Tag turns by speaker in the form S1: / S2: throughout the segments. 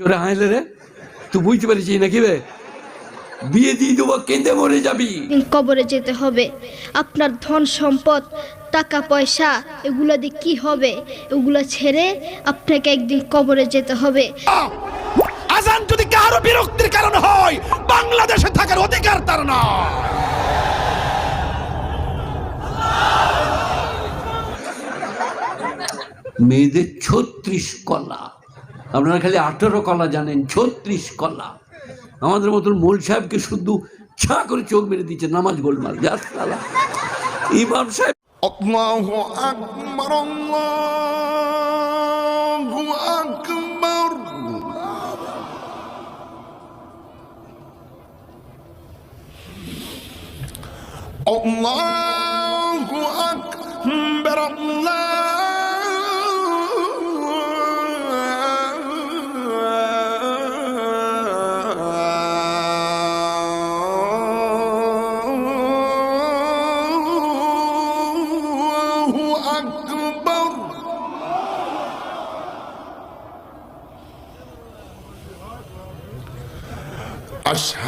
S1: জোরে হাইলে রে? তুই বুঝতে পারছিস নাকি রে? বিয়ে দিয়ে দেবো কেঁদে মরে যাবি।
S2: কবরে যেতে হবে। আপনার ধন সম্পদ টাকা পয়সা এগুলো দিয়ে কি হবে? এগুলো ছেড়ে আপনাকে একদিন কবরে যেতে হবে।
S3: আজান যদি কারও বিরক্তির কারণ হয় বাংলাদেশে থাকার অধিকার তার না
S1: মেয়েদের ছত্রিশ কলা। আপনারা খালি আঠেরো কলা জানেন, ছত্রিশ কলা। আমাদের মতন মোল সাহেবকে শুধু ছা করে চোখ মেরে দিচ্ছে, নামাজ গোলমাল। যাস তালা ইমাম সাহেব
S3: আল্লাহু আকবার আল্লাহু আকবার। আল্লাহু আকবার, আল্লাহ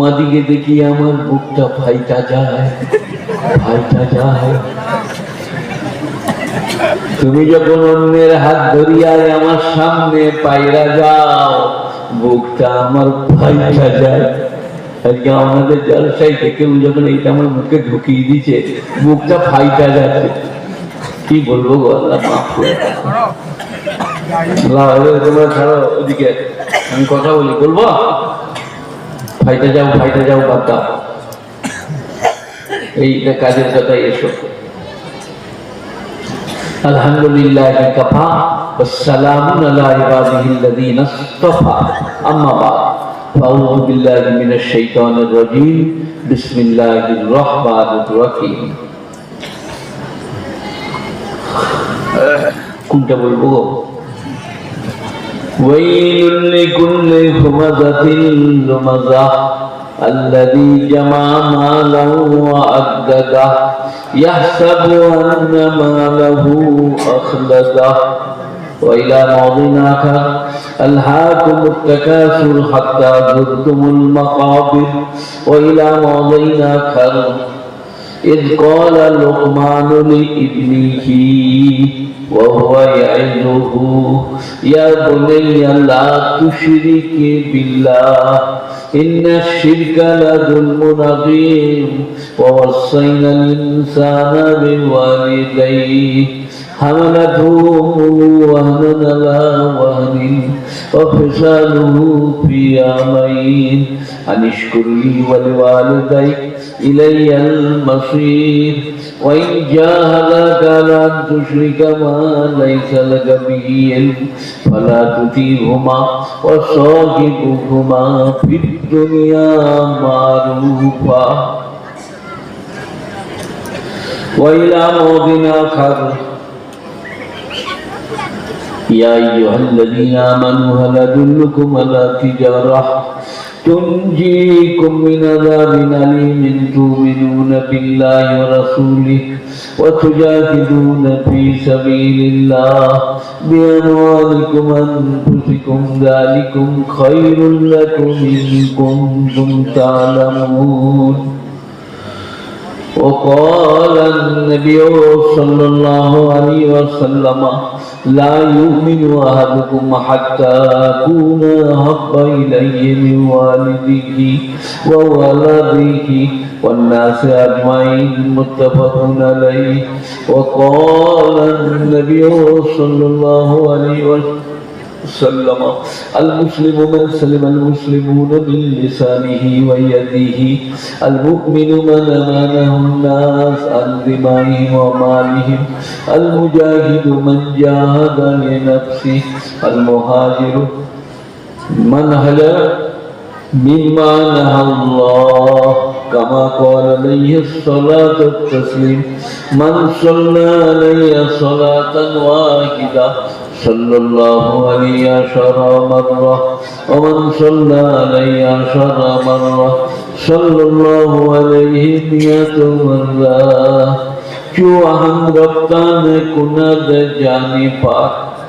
S4: তোমাদিকে দেখি আমার বুকটা ফাইটা যায় ফাইটা যায়। তুমি যখন অন্যের হাত ধরিয়ায় আমার সামনে পায়রা যাও বুকটা আমার ফাইটা যায়। আমাদের যখন এইটা আমার মুখে ঢুকিয়ে দিছে বুকটা ফাইটা যাচ্ছে। কি বলব গো আল্লাহ, মাফ করে তোমরা ছাড়ো, ওদিকে আমি কথা বলি, বলব? ফাইটে যাও ফাইটে যাও বাদ দাও এইটা কাজের কথাই এসো আলহামদুলিল্লাহ কাফা والسلام على عباده الذين اصطفى أما بعد فأعوذ بالله من الشيطان الرجيم بسم الله الرحمن الرحيم কোনটা বলবো গো? ويل لكل همزة لمزة الذي جمع مالا وعدده يحسب أن ماله أخلده وإلى آخر ألهاكم التكاثر حتى زرتم المقابر. وإلى موضع آخر إذ قال لقمان لابنه وهو يعظه يا بني لا تشرك بالله إن الشرك لظلم عظيم ووصينا الإنسان بوالديه حملته أمه وهنا على وهن وفصاله في عامين أن اشكر لي ولوالديك إلي المصير وإن جاهداك على أن تشرك ما ليس لك به علم فلا تطيعهما وصاحبهما في الدنيا معروفا وإلى موضع آخر يا أيها الذين آمنوا هل أدلكم على تجارة تنجيكم من عذاب أليم تؤمنون بالله ورسوله وتجاهدون في سبيل الله بأموالكم وأنفسكم ذلكم خير لكم إن كنتم تعلمون وقال النبي صلى الله عليه وسلم لا يؤمن أحدكم حتى أكون أحب إليه من والده وولده والناس أجمعين. متفق عليه. وقال النبي صلى الله عليه وسلم وسلم. المسلم من سلم المسلمون من لسانه ويده. المؤمن من امانه الناس عن دمائهم ومالهم المجاهد من جاهد لنفسه. المهاجر من هجر مما نهى الله. كما قال عليه الصلاة والتسليم. من صلى علي صلاة واحدة صلى الله علي عشر مرة ومن صلى علي عشر مرة صلى الله عليه مئة مرة جو ہم رب نے کنت جانی پاک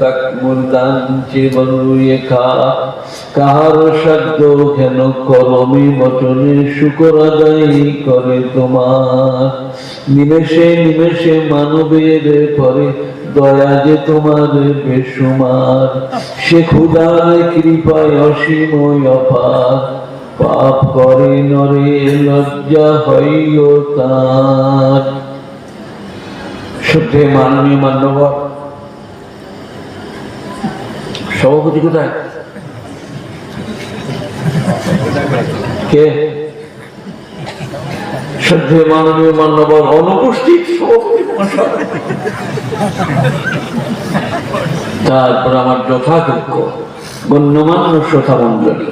S4: তক মুরদান চেবর রুয়ে খা। শব্দ কেন কলমে বচনে শুকর আদায় করে তোমার। নিমেষে নিমেষে মানবের পরে দয়া যে তোমার বেসুমার সে ক্ষুদার কৃপায় অসীম অপার। পাপ করে নরে, লজ্জা হইও তার। শুদ্ধে মাননীয় মান্যবর সভাপতি কোথায়? কে? শ্রদ্ধে মাননীয় মান্যবর অনুপস্থিত তারপর আমার যথাযোগ্য গণ্যমান্য শ্রোতা মন্ডলী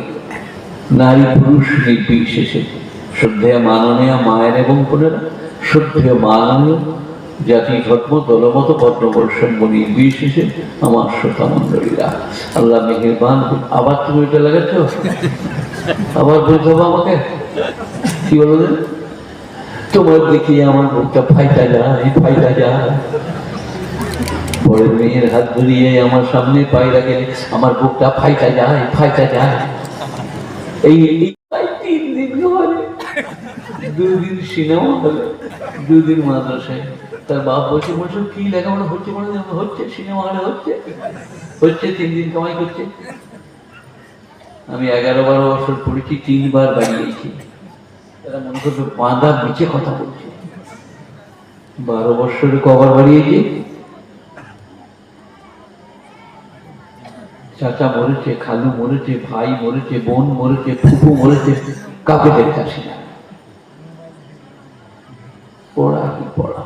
S4: নারী পুরুষ নির্বিশেষে, শ্রদ্ধেয় মাননীয় মায়ের এবং বোনেরা, শ্রদ্ধেয় মাননীয় জাতি ধর্ম, দলমত বর্ণবর্ষম্য নির্বিশেষে আমার শ্রোতা মন্ডলীরা আল্লাহ মেহেরবান আবার তুমি এটা লাগাচ্ছ? আবার বলতে হবে আমাকে? কি বলবেন তোমার দেখি আমার মুখটা ফাইটা যায় ফাইটা যায়। বড় মেয়ের হাত ধরিয়ে আমার সামনে পায়রা গেলে আমার বুকটা ফাইটা যায় ফাইটা যায়। এই তিন দিন দুদিন সিনেমা হলে, দুদিন মাদ্রাসায় তার বাপ বসে বসে কি লেখাপড়া হচ্ছে হয় হচ্ছে? সিনেমা হলে হচ্ছে? হচ্ছে, তিন দিন কামাই করছে। আমি এগারো বারো বছর পড়েছি, তিনবার বাড়িয়েছি। তারা মনে বাঁধা নিচে কথা বলছে। বারো বছরে কবার বাড়িয়েছি। চাচা মরেছে, খালু মরেছে, ভাই মরেছে, বোন মরেছে ফুপু মরেছে আসি না। পড়া কি পড়া?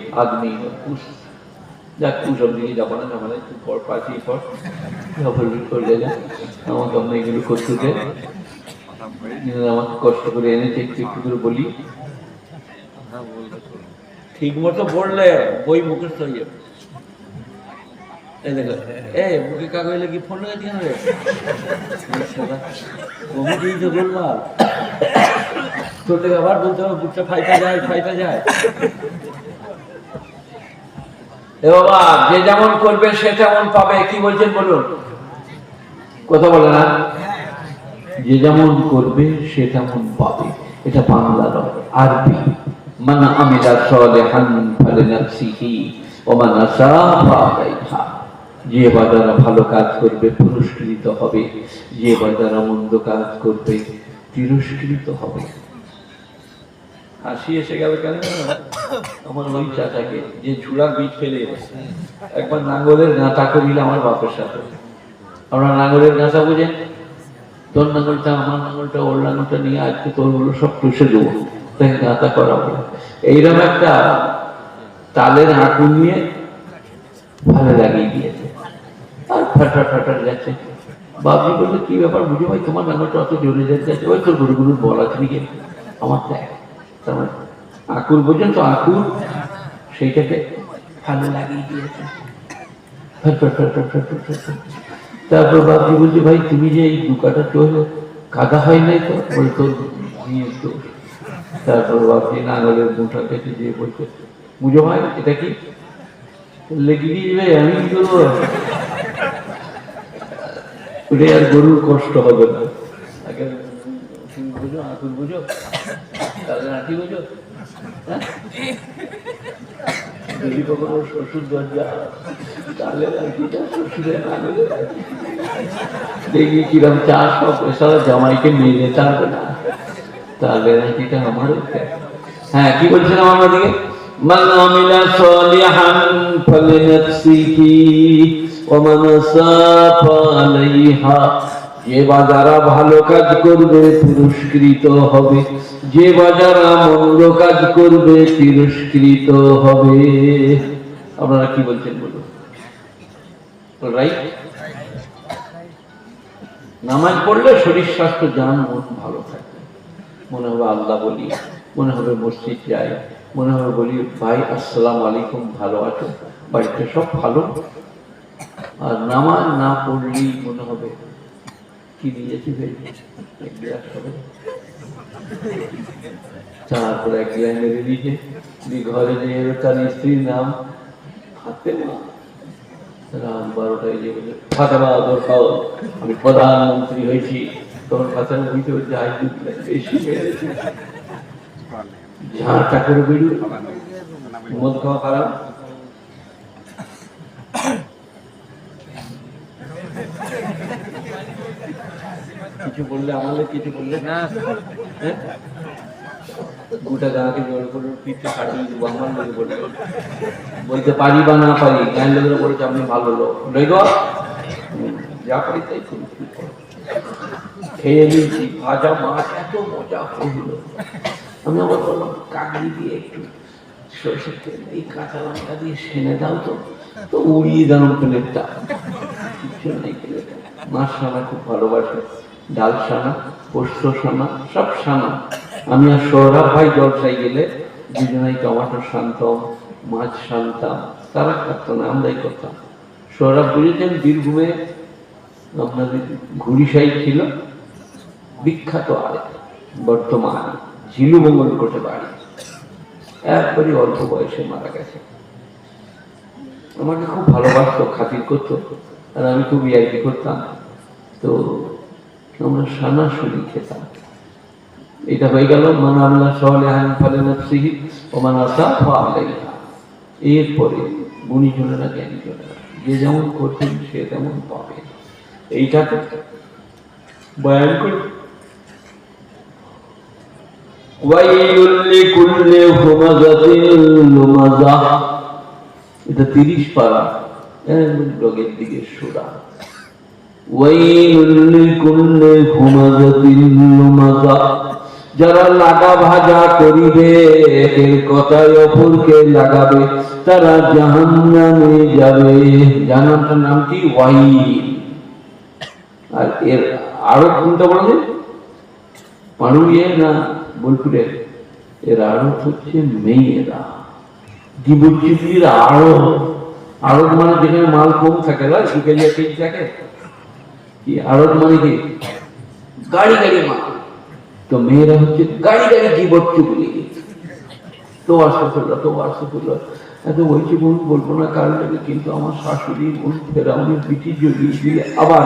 S4: আগ্নে কুশ। যাক, কুশ অগ্নি যখন যখন পর পাঠিয়ে পর। করলে আমাকে আমরা এগুলো করতে দেয় আমাকে কষ্ট করে এনেছে, একটু একটু করে বলি। ঠিক মতো বললে বই মুখস্থ হয়ে যাবে। এ মুখে ফোন দিয়ে বললাম। আবার বলতে হবে, বুকটা ফাইটা যায় ফাইটা যায়। বাবা, যে যেমন করবে সে তেমন পাবে, কি বলছেন বলুন? কথা বলে না? যে যেমন করবে সে তেমন পাবে। এটা বাংলা নয়, আরবি। মান ফাআলাইহা যে বাজারা ভালো কাজ করবে, পুরস্কৃত হবে। যে বাজারা মন্দ কাজ করবে, তিরস্কৃত হবে। হাসি এসে গেল কেন? আমার ওই চাচাকে, যে ঝুড়ার বীজ ফেলে এসেছে। একবার নাঙ্গলের গাঁথা করিল আমার বাপের সাথে। আপনার নাঙ্গলের গাঁথা বুঝেন তোর নাঙ্গলটা, আমার নাঙ্গলটা, ওর নাঙ্গলটা নিয়ে আজকে তোরগুলো সব টুসে দেবো। তাকে গাঁথা করা হবে এইরকম একটা তালের আঁকু নিয়ে ভালো লাগিয়ে দিয়েছে। আর ফাটা ফাটা যাচ্ছে। বাবজি বলল, কি ব্যাপার বুঝে ভাই, তোমার নাঙ্গলটা অত জোরে যাচ্ছে? ওই তোর গরুগুলোর বল নাকি আমার দেখ আকুর বোঝেন তো আকুর সেইটাকে ভালো লাগিয়ে দিয়েছে। তারপর বাপজি বলছে, ভাই, তুমি যে এই দুকাটা চলো কাদা হয় নাই তো? বলতো নিয়ে তারপর বাপজি নাগলের মুঠা থেকে যে বলছে, বুঝো ভাই, এটা কি? লেগে দিবে আমি তো করব ওটাই আর গরুর কষ্ট হবে না। আগে বুঝো আকুর বুঝো। কালকে বছর যদি কখনো শ্বশুর দরজা তাহলে শ্বশুরে দেখবি কিরম চাষ সব পয়সা জামাইকে নিয়ে যেতে হবে না তাহলে নাকিটা আমারও হ্যাঁ কি বলছিলাম আমার দিকে من عمل صالحا فلنفسه ومن أساء فعليها যে বাজারা ভালো কাজ করবে পুরস্কৃত হবে। যে বাজারা মন্দ কাজ করবে, তিরস্কৃত হবে। আপনারা কি বলছেন বলুন? নামাজ পড়লে শরীর স্বাস্থ্য যান মন ভালো থাকে। মনে হবে আল্লাহ বলি, মনে হবে মসজিদ যাই, মনে হবে বলি, ভাই, আসসালাম আলাইকুম, ভালো আছো? বাড়িতে সব ভালো? আর নামাজ না পড়লেই মনে হবে কি নিয়েছি ভাই তারপর এক ঘরে নিয়ে এলো তার স্ত্রীর নাম রাত বারোটায় যে বলে ফাতেমা খাও আমি প্রধানমন্ত্রী হয়েছি। তখন ফাতেমা বুঝতে হচ্ছে আজ বেশি ঝাঁটা করে মদ খাওয়া খারাপ কিছু বললে আমাদের কিছু বললে? না। হ্যাঁ? গোটা গাঁকে জোর করে পিঠে কাটিয়ে দেবো আমার লোকে বলবে বলতে পারি বা না পারি গান লোকেরা বলেছে আপনি ভালো লোক। লইগ। যা পারি তাই করি। খেয়ে নিয়েছি ভাজা মাছ এত মজা আমি আবার বললাম কাকড়ি দিয়ে একটু সরষের তেল এই কাঁচা লঙ্কা দিয়ে সেনে দাও তো। তো উড়িয়ে দাও প্লেটটা কিছু নেই প্লেটে মাছ খুব ভালোবাসে। ডাল সানা পোস্ত সানা সব সানা আমি আর সৌরভ ভাই জলসাই গেলে দুজনাই টমাটো শান্তম মাছ শান্তাম তারা করতো না, আমরাই করতাম সৌরভ বুঝেছেন বীরভূমে আপনাদের ঘুড়িসাই ছিল? বিখ্যাত আলেম বর্তমান ঝিলু মঙ্গল কোটে বাড়ি। একবারই অল্প বয়সে মারা গেছে। আমাকে খুব ভালোবাসতো, খাতির করতো, আর আমি খুব ইয়ার্কি করতাম। তো আমরা সানা শুনি খেতাম এটা হয়ে গেল, মান আল্লাহ সহলে হান ফলে নফসিহি ও মান আসা আলাইহা। এরপরে গুণীজনেরা জ্ঞানীজনেরা যে যেমন করতেন সে তেমন পাবে। এইটাকে বয়ান করি। এটা 30 পারা ডগের দিকে সোজা যারা লাগা ভাজা করিবে এর কথায় অপরকে লাগাবে, তারা জাহান্নামে যাবে। নাম কি? আর এর আরও কোনটা বলা পাড়ুইয়ে না বোলপুরের? এর আড়ত হচ্ছে মেয়েরা। ডিবুচির আড়ত আড়ত মানে যেখানে মাল কম থাকে না দু কেজি থাকে? কি আড়ত মানে কি গাড়ি গাড়ি মাল তো মেয়েরা হচ্ছে গাড়ি গাড়ি জীবচ্ছুগুলি তো আসতে করল তো করল এত বলছি বোন বলব না কারণ লাগে কিন্তু আমার শাশুড়ি বোন ফেরাউনের পিঠি জড়িয়ে দিয়ে আবার।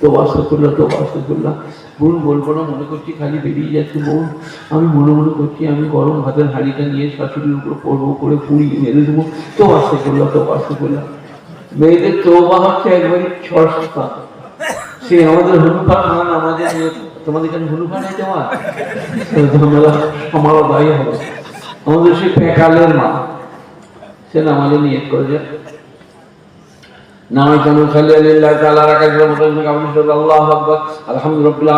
S4: তো করল তো করলাম বোন বলব না মনে করছি খালি বেরিয়ে যাচ্ছে বোন আমি মনে মনে করছি আমি গরম ভাতের হাঁড়িটা নিয়ে শাশুড়ির উপর পড়ব করে পুড়ি মেরে দেবো। তো করল তো করলাম মেয়েদের তোবা হচ্ছে একবারই ছশো সে আমাদের হুলুফা খান আমাদের তোমাদের কেন হুলুফা নেই তোমার আমার ভাই হবে। আমাদের সে পেকালের মা। সে নামাজে নিয়ে করে যায় নামাজ কেন খালি আলিল্লাহ রাখা গেল কাবুল আল্লাহ আলহামদুলিল্লাহ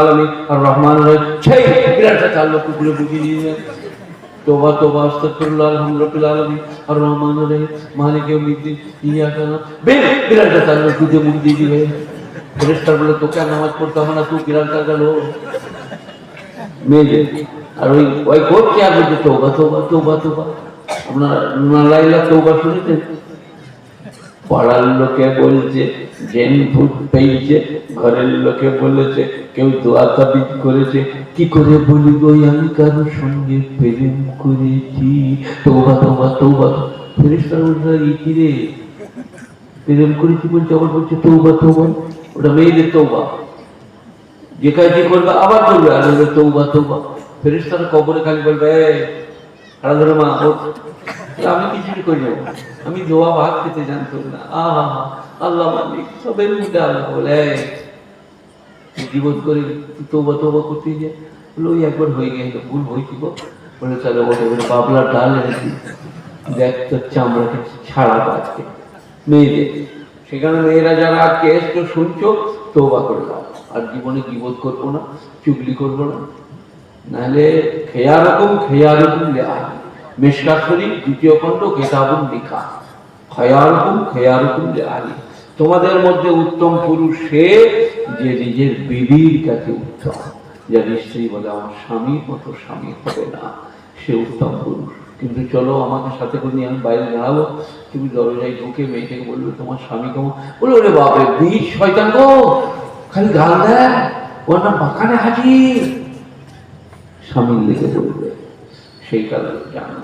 S4: আর রহমান সেই বিরাট বুঝিয়ে तोबा तोबा अस्तफिर लाल हम अस्तगफिरुल्लाह लाल भी और रहमान माने के उम्मीद दी इया करना बे बिलाल का ताल्लुक तुझे मुँह दी दी है। फरिश्ता बोले तो क्या नमाज़ पढ़ता हमारा तू बिलाल का गलो वही আর क्या ওই করতে तोबा तोबा तोबा তৌবা তৌবা তৌবা আপনারা নালাইলা তৌবা শুনেছেন পাড়ার লোকে বলছে জেন ভূত পেয়েছে ঘরের লোকে বলেছে কেউ দোয়া তাবিজ করেছে। কি করে বলি গো আমি কারোর সঙ্গে প্রেম করেছি? তৌবা তৌবা তৌবা কি রে? প্রেম করেছি বলছে আবার বলছে তৌবা তৌবা ওটা মেয়েদের তৌবা যে করবে আবার করবে। আর কবরে খালি বলবে "এই, ধরে মা ওঠ।" আমি করি না আমি দোয়া ভাত খেতে জানতো না। আহা, আল্লাহ মালিক, সবের মধ্যে আল্লাহ বলে জীবন করে তৌবা তৌবা করতে যে বলে ওই একবার হয়ে গেল ভুল হয়েছিল বলে ওটা বলে বাবলা ডাল এনেছি। দেখ তোর ছাড়া আজকে। মেয়েদের, সেখানে মেয়েরা যারা আজকে এসছো, শুনছো, তৌবা করে দাও। আর জীবনে জীবত করব না, চুগলি করব না। নাহলে খেয়া রকম খেয়া রকম লেখা। মেশকাত দ্বিতীয় খণ্ড কেতাবুন লেখা খেয়া রকম খেয়া রকম তোমাদের মধ্যে উত্তম পুরুষ সে যে নিজের বিবির কাছে উত্তম। যার স্ত্রী বলে, আমার স্বামী মতো স্বামী হবে না। সে উত্তম পুরুষ। কিন্তু চলো আমাকে সাথে করে নিয়ে আমি বাইরে দাঁড়াবো। তুমি দরজায় ঢুকে মেয়েটাকে বলবে, তোমার স্বামী কেমন? বলে, ওরে বাপরে বীজ শয়তান গো! খালি গাল দেয়। ওর নাম বাগানে হাজির। স্বামীর লেগে বলবে, সেই কারণে জানলাম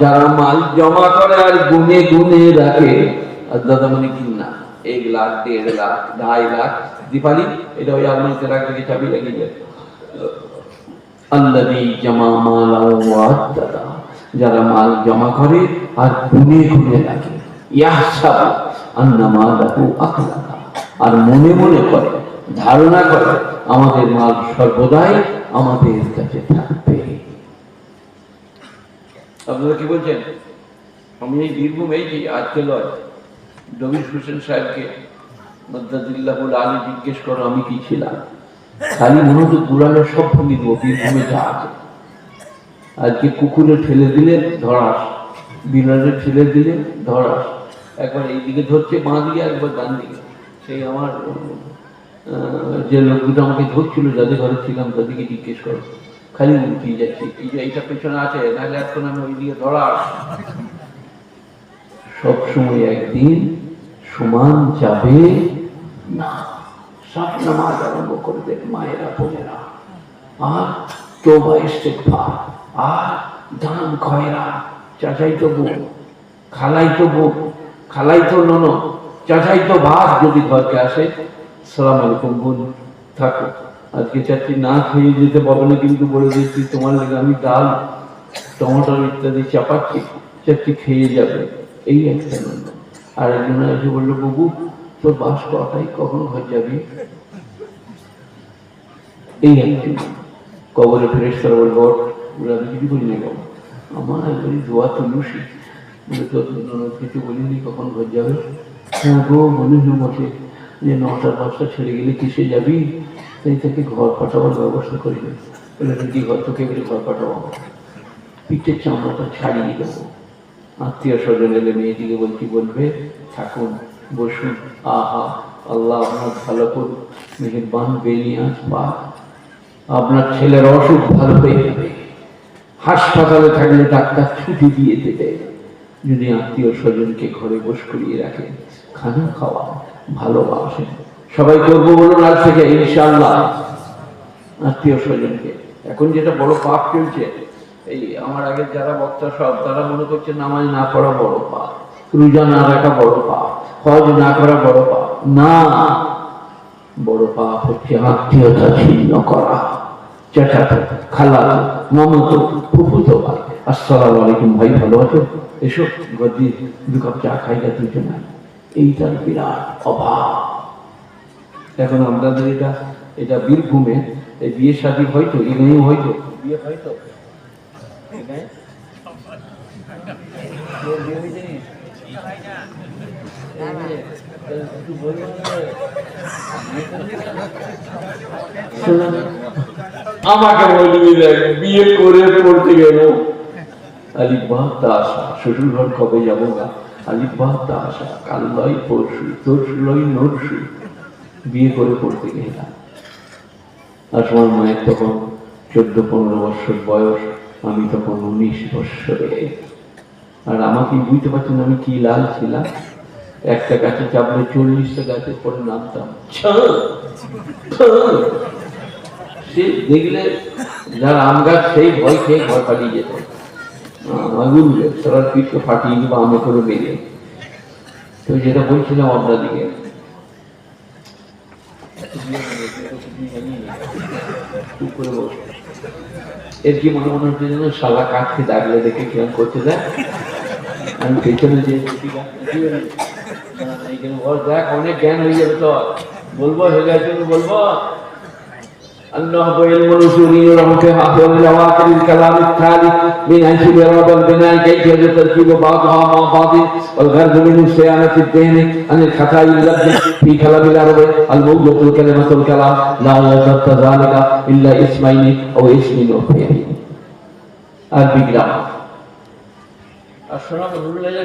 S4: যারা মাল জমা করে আর গুনে গুনে রাখে আদ্দাদা মানে কি না এক লাখ, দেড় লাখ, ঢাই লাখ, দীপালি, এটা ওই আলমারিতে রাখলে কি চাবি লাগিয়ে যায় আল্লাযী জামা যারা মাল জমা করে আর গুনে গুনে রাখে। ইয়াহসাবু আন্না মালাহু আর মনে মনে করে, ধারণা করে আমাদের মাল সর্বদাই আমাদের কাছে থাকবে। আপনারা কি বলছেন? আমি এই বীরভূম এই যে আজকে লয় রবিশ হোসেন সাহেবকে মদ্দাদিল্লাহুল আলী জিজ্ঞেস করো, আমি কি ছিলাম? খালি মনে হতো দুরালে সব ভেঙে দেবো বীরভূমে যা আছে। আজকে কুকুরে ঠেলে দিলে ধরাস। বিড়ালে ঠেলে দিলে ধরাস। একবার এইদিকে ধরছে, বাঁ দিকে, একবার ডান দিকে। সেই আমার যে লোক দুটো আমাকে ধরছিল যাদের ঘরে ছিলাম তাদেরকে জিজ্ঞেস করো। খালি উল্টিয়ে যাচ্ছে। এই যে এইটা পেছনে আছে নাহলে এখন আমি ওইদিকে ধরাস সব সময় একদিন সমান যাবে না সব নামাজ আরম্ভ করে দেন মায়েরা বোনেরা। আর তোবা ইস্তেগফার আর দান খয়রা। চাচাই তো বোন খালাই তো বোন খালাই তো নন চাচাই তো ভাত যদি ঘরকে আসে সালাম আলাইকুম বোন, থাকো, আজকে চাচ্ছি না খেয়ে যেতে পারব না, কিন্তু বলে দিচ্ছি তোমার লেগে আমি ডাল টমেটো ইত্যাদি চাপাচ্ছি চাচ্ছি খেয়ে যাবে। এই একটা নন্দ। আর একজন এসে বলল, বাবু, তোর বাস কটাই কখন ঘর যাবি? এই একটি কবরে ফেরেস করে বলব বলে আমি কিছু বলি না বাবা। আমার একবারই দোয়া তুলুসি বলে, তোর কিছু বলিনি, কখন ঘর যাবে? হ্যাঁ গো, মনে হয় যে নটা দশটা ছেড়ে গেলে কিসে যাবি? তাই তাকে ঘর পাঠাবার ব্যবস্থা করি না বলে কি ঘর তোকে এবারে ঘর পাঠাবো পিঠের চামড়াটা ছাড়িয়ে দেবো। আত্মীয় স্বজন এলে মেয়েটিকে বলছি, বলবে থাকুন বসুন। আহা, আল্লাহ আপনার ভালো করুন। মেহেরবান বেরিয়ে আসবা আপনার ছেলের অসুখ ভালো হয়ে যাবে। হাসপাতালে থাকলে ডাক্তার ছুটি দিয়ে দেবে। যদি আত্মীয় স্বজনকে ঘরে বস করিয়ে রাখেন, খানা খাওয়া ভালোবাসেন সবাই করব বলুন আজ থেকে ইনশাল্লাহ আত্মীয় স্বজনকে। এখন যেটা বড় পাপ চলছে, এই আমার আগে যারা বক্তা সব, তারা মনে করছে নামাজ না পড়া বড় পাপ, রোজা না রাখা বড় পাপ, হজ না করা বড় পাপ। না, বড় পাপ হচ্ছে আত্মীয়তা ছিন্ন করা। চাচাতো খালাতো, মামাতো, ফুফুতো ভাই। আসসালামু আলাইকুম ভাই, ভালো আছো? এসো, গদি, দু কাপ চা খাই গা দুজনে। এইটার বিরাট অভাব। এখন আমাদের এটা এটা বীরভূমে এই বিয়ে শাদী হয়তো এখানেও হয়তো। বিয়ে হয়তো। আমাকে বলবি বিয়ে করে পড়তে গেল। বা তাসা শ্বশুর ঘর কবে যাব না আলিফ বা তাসা কাল লয় পরশু তরশু লয় নরশু। বিয়ে করে পড়তে গেলাম। আর তোমার মায়ের তখন চোদ্দ পনেরো বছর বয়স, আমি তখন উনিশ বৎসরে আর আমাকে বুঝতে পারছেন আমি কি লাল ছিলাম। একটা গাছে চাপলে চল্লিশটা গাছে পরে নামতাম। সে দেখলে যার আম গাছ, সেই ভয় খেয়ে ঘর পালিয়ে যেত। পিঠকে ফাটিয়ে দিব আমে করে বেরিয়ে তো যেটা বলছিলাম এর কি মনে মনে হচ্ছে যেন শালা কাঠকে দাগলে দেখে কিরম করতে আমি পেছনে যে দেখ। অনেক জ্ঞান হয়ে যাবে তো বলব হেলে জন্য বলব? النهض علم الاصولي ومكافاه لواحد الكلام التالي من أجل رب البناء كيفيه تركيب بعضها مع بعض والغرض منه صيانه الدين عن الخطا اللفظي في كلام العرب الموضوع كلمه الكلام لا يتبت ذلك الا اسمين أو اسم اخرين আর বিগ্রাম আর শোনা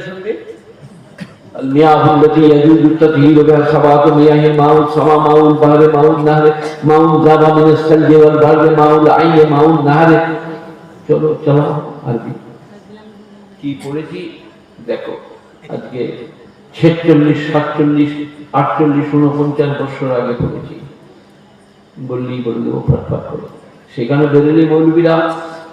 S4: শুনলি المياه التي يجوز التطهير بها سبعة مياه ماء السماء ماء البحر ماء النهر ماء ذاب من الثلج والبرد ماء العين ماء النهر চলো চলো আরবি কি পড়েছি দেখো আজকে ছেচল্লিশ সাতচল্লিশ আটচল্লিশ উনপঞ্চাশ বছর আগে পড়েছি বললেই বলে দেবো ফটফট করে সেখানে বেরোলেই মৌলবীরা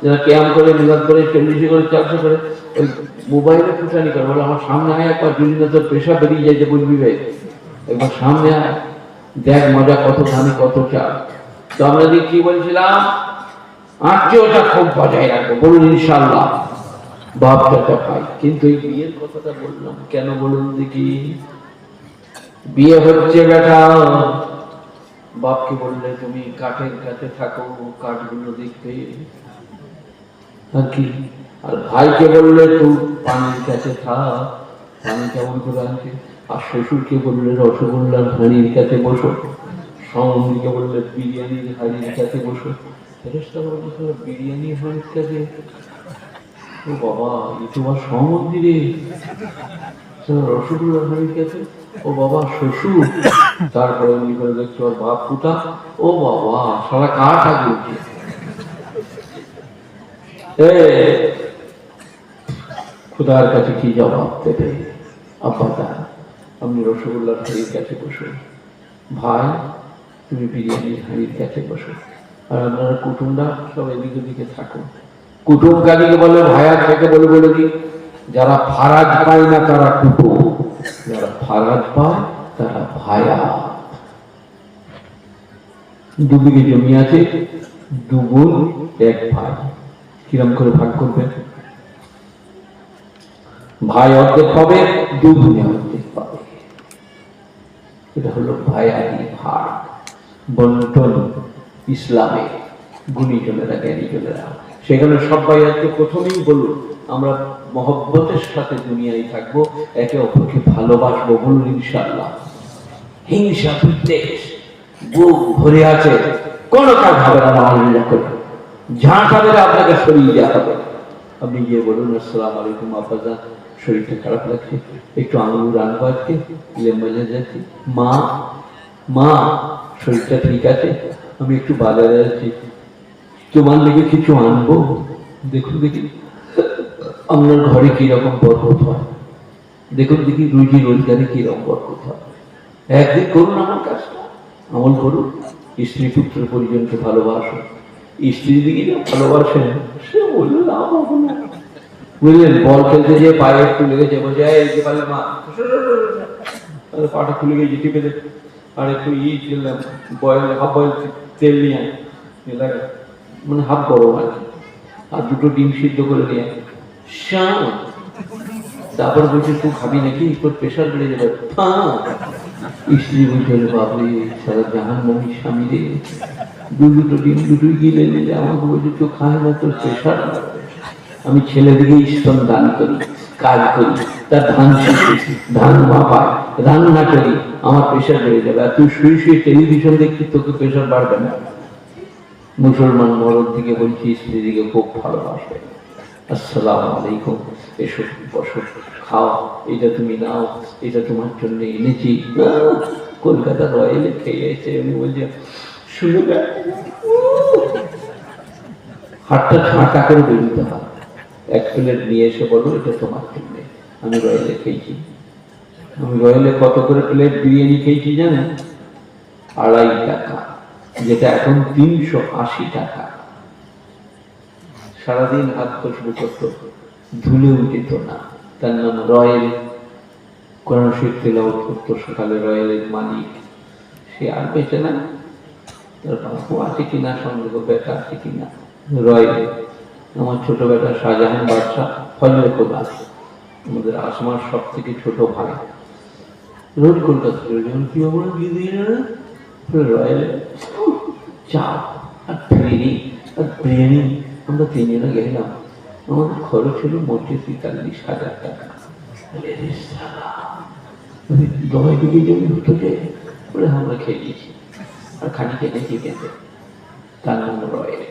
S4: যারা ক্যাম করে মিলাদ করে চল্লিশে করে, চারশো করে, ওই মোবাইলে ফুটানি করে। বলে, আমার সামনে আয়, একবার যদি না তোর পেশা বেরিয়ে যায় যে বলবি ভাই। একবার সামনে আয়, দেখ মজা কত ধানে কত চাল তো আমরা যে কি বলছিলাম? আত্মীয়তা খুব বজায় রাখব। বলুন ইনশাল্লাহ বাপ চাচা পাই কিন্তু এই বিয়ের কথাটা বললাম কেন বলুন দেখি? বিয়ে হচ্ছে বেটা। বাপকে বললে, তুমি কাঠের কাছে থাকো, কাঠগুলো দেখবে আর কি আর ভাইকে বললে তুই পানির কাছে থাক পানি কেমন করে আনছে আর শ্বশুরকে বললে রসগোল্লার হাঁড়ির কাছে বসো। সমন্দিকে বললে বিরিয়ানির হাঁড়ির কাছে বসো। ফেরেস্তা বলছে "শালা বিরিয়ানির হাঁড়ির কাছে? ও বাবা এ তোমার সমন্দিরে রসগোল্লার হাঁড়ির কাছে? ও বাবা শ্বশুর। তারপরে উনি করে দেখছ বাপ পুতা ও বাবা সারা কাঠ আগে উঠে এ, খুদার কাছে কি জবাব দেবে? আব্বাদা আপনি রসগোল্লার হাঁড়ির কাছে বসো। ভাই, তুমি বিরিয়ানির হাঁড়ির কাছে বসো। আর আপনারা কুটুমরা সব এদিকে দিকে থাকো কুটুম কাজীকে বলে ভাইয়ার থেকে বলে বলে? দিই যারা ফারাজ পায় না, তারা কুটুম। যারা ফারাজ পায়, তারা ভায়া। দুদিকে জমি আছে দু বোন এক ভাই। কিরম করে ভাগ করবেন ভাই অর্ধেক পাবে দু বোনে অর্ধেক পাবে। এটা হলো ভাইয়ারি ভাগ। বন্টন ইসলামে গুণীজনেরা জ্ঞানীজনেরা সেখানে সবাই আজকে প্রথমেই বলুন, আমরা মহব্বতের সাথে দুনিয়ায় থাকব, একে অপরকে ভালোবাসবো বলুন ইনশাল্লাহ হিংসা, বিদ্বেষ বুক ভরে আছে। কোনো কাজ হবে না আলহামদুলিল্লাহ করে। ঝাঁটা মেরে আপনাকে সরিয়ে দেওয়া হবে। আপনি গিয়ে বলুন, আসসালাম আলাইকুম আব্বাজা শরীরটা খারাপ লাগছে, একটু আঙুর আনব আজকে লেম্বাজে যাচ্ছি। মা মা, শরীরটা ঠিক আছে? আমি একটু বাজারে যাচ্ছি তোমার লেগে কিছু আনব? দেখুন দেখি, আপনার ঘরে কীরকম বরকত হয়। দেখুন দেখি, রুজি রোজগারে কীরকম বরকত হয়। একদিন করুন আমার কাজটা। আমল করুন। স্ত্রী পুত্র পরিজনকে ভালোবাসুন। দিকে না। বুঝলেন বল খেলতে যে পায়ে বলছে "এই, যে পারলে মা। পাটা খুলে আর একটু ই খেললাম বয়েল হাফ বয়েল তেল নিয়ে আয়। এ লাগে। মানে হাফ আর আর দুটো ডিম সিদ্ধ করে নিয়ে। শাম তারপর বলছে তুই খাবি নাকি? তোর প্রেশার বেড়ে যাবে। স্ত্রী বলছে "ওরে বাপরে সারা জাহান নামি স্বামী রে। দু দুটো ডিম দুটোই গিলে নিলে আমাকে বলছে, তো খায় না তোর প্রেশার আমি ছেলেদিকে স্তন দান করি, কাজ করি, তার ধান শিখি, ধান মাপাই, রান্না করি, আমার প্রেশার বেড়ে যাবে। আর তুই শুয়ে শুয়ে টেলিভিশন দেখছি তোকে প্রেশার বাড়বে না। মুসলমান মরদ দিকে বলছি স্ত্রীদিকে খুব ভালোবাসে আসসালাম আলাইকুম, এসো, বসো, খাও, এটা তুমি নাও, এটা তোমার জন্য এনেছি। কলকাতা রয়েলে খেয়ে এসে উনি বলছে করে বেরোতে হয় এক প্লেট নিয়ে এসে বলো এটা তোমার জন্য আমি রয়েলে খেয়েছি। আমি রয়েলে কত করে প্লেট বিরিয়ানি খেয়েছি জানেন? আড়াই টাকা, যেটা এখন তিনশো আশি টাকা। সারাদিন হাত খুশবু করতো ধুলে উঠিত না। তার নাম রয়েল। কোরআন তেলাওয়াত করতো সকালে রয়েলের মালিক। সে আর বেঁচে না। আছে কিনা সন্দেহ বেটা আছে কিনা রয়েল আমার ছোট বেটা শাহজাহান বাদশাহ ফজলে খোদা আমাদের আসমার সব থেকে ছোট ভাই রোজ কলকাতা ছিল যখন কি দিয়ে না চাপ আর আর আমরা তিনজনে গেলাম আমাদের খরচ হলো মোটে তেতাল্লিশ হাজার টাকা মানে দবাই দিকে জমি হতো যে বলে আমরা খেয়ে দিয়েছি আর খানি খেতে চিকেন তার নাম রয়েল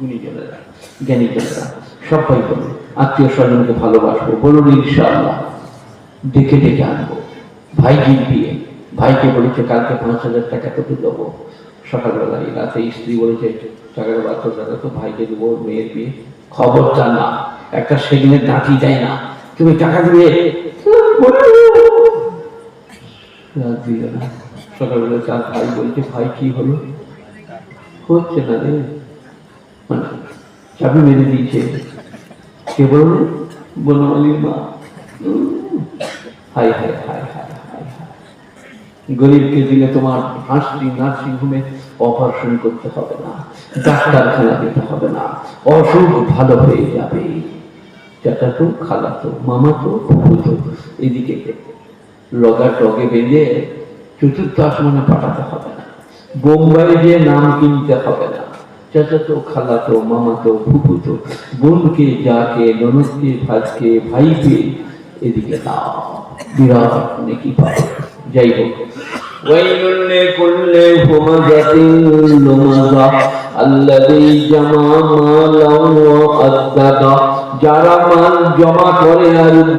S4: গুণীজনেরা জ্ঞানীজনেরা সবাই বলে আত্মীয় স্বজনকে ভালোবাসবো বলুন ইনশাআল্লাহ। ডেকে ডেকে আনব। ভাইজির বিয়ে ভাইকে বলেছে কালকে পাঁচ হাজার টাকা তোকে দেবো। সকালবেলায় রাতে স্ত্রী বলেছে টাকাটা বাদ টাকা তো ভাইকে দেবো মেয়ের বিয়ে। খবর চান না। একটা সেদিনের ডাকি দেয় না। তুমি টাকা দিবে রাত না। সকালবেলা চার ভাই বলছে, ভাই, কি হলো? হচ্ছে না রে। মানে চাবি মেরে দিয়েছে। কে বলল? বনমালির মা। হাই হাই হাই গরিবকে দিলে তোমার হাসি নার্সিং হোমে অপারেশন করতে হবে না, ডাক্তারখানা দিতে হবে না, অসুখ ভালো হয়ে যাবে। চাচাতো খালাতো মামাতো ফুফুতো এদিকে লগা টগে বেঁধে চতুর্থ আসমানে পাঠাতে হবে না। বোম্বাই গিয়ে নাম কিনতে হবে না। চাচাতো, খালাতো, মামাতো ফুপুতো বোনকে, যাকে, ননদকে ভাজকে ভাইকে এদিকে নাও। বিরাট মানে নেকি পাবে যাই হোক। ওয়াইলুল্লে কুল্লে হুমাজাতিল লুমাজা, আল্লাযী জামা মালাও ওয়া আদাদা যারা মাল জমা করে আর